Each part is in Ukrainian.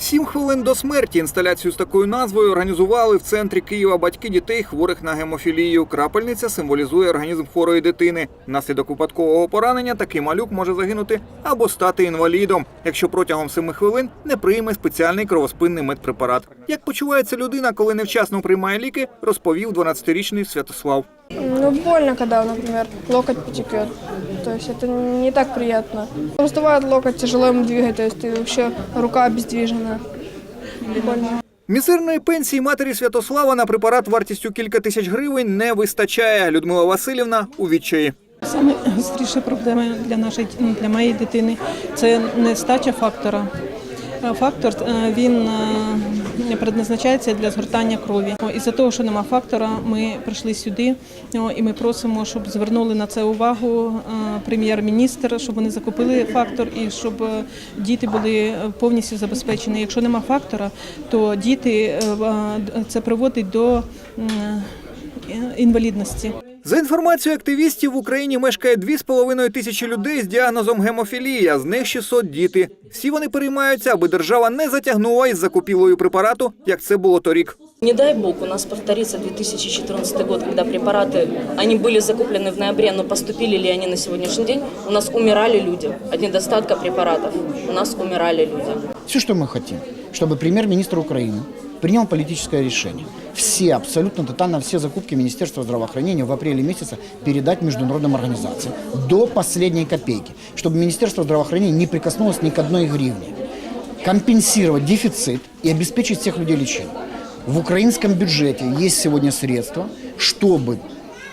Сім хвилин до смерті інсталяцію з такою назвою організували в центрі Києва батьки дітей, хворих на гемофілію. Крапельниця символізує організм хворої дитини. Внаслідок випадкового поранення такий малюк може загинути або стати інвалідом, якщо протягом семи хвилин не прийме спеціальний кровоспинний медпрепарат. Як почувається людина, коли невчасно приймає ліки, розповів 12-річний Святослав. Ну, больно, когда, например, локоть потекет. То есть это не так приятно. Уставает локоть, тяжело ему двигать, то есть вообще рука обездвижена. Больно. Мізерної пенсії матері Святослава на препарат вартістю кілька тисяч гривень не вистачає. Людмила Васильівна у відчаї. Саме гостріша проблема для нашої ну, для моєї дитини це нестача фактора. Е, Фактор е, він е, предназначається для згортання крові. Із-за того, що нема фактора, ми прийшли сюди і ми просимо, щоб звернули на це увагу е, прем'єр-міністр, щоб вони закупили фактор і щоб е, діти були е, повністю забезпечені. Якщо нема фактора, то діти це приводить до інвалідності. За інформацією активістів, в Україні мешкає 2,5 тисячі людей з діагнозом гемофілія, з них 600 діти. Всі вони переймаються, аби держава не затягнула із закупівлею препарату, як це було торік. Не дай бог, у нас повторится 2014 год, когда препараты, они были закуплены в ноябре, но поступили ли они на сегодняшний день, у нас умирали люди от недостатка препаратов. У нас умирали люди. Все, что мы хотим, чтобы премьер-министр Украины принял политическое решение. Все, абсолютно тотально все закупки Министерства здравоохранения в апреле месяце передать международным организациям до последней копейки, чтобы Министерство здравоохранения не прикоснулось ни к одной гривне. Компенсировать дефицит и обеспечить всех людей лечением. В украинском бюджете есть сегодня средства, чтобы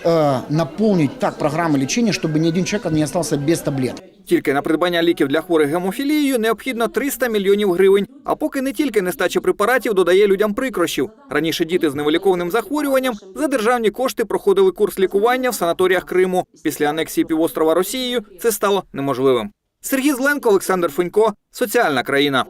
э, наполнить так программы лечения, чтобы ни один человек не остался без таблеток. Тільки на придбання ліків для хворих гемофілією необхідно 300 мільйонів гривень. А поки не тільки нестача препаратів додає людям прикрощів. Раніше діти з невиліковним захворюванням за державні кошти проходили курс лікування в санаторіях Криму. Після анексії півострова Росією це стало неможливим. Сергій Зленко, Олександр Фенько, соціальна країна.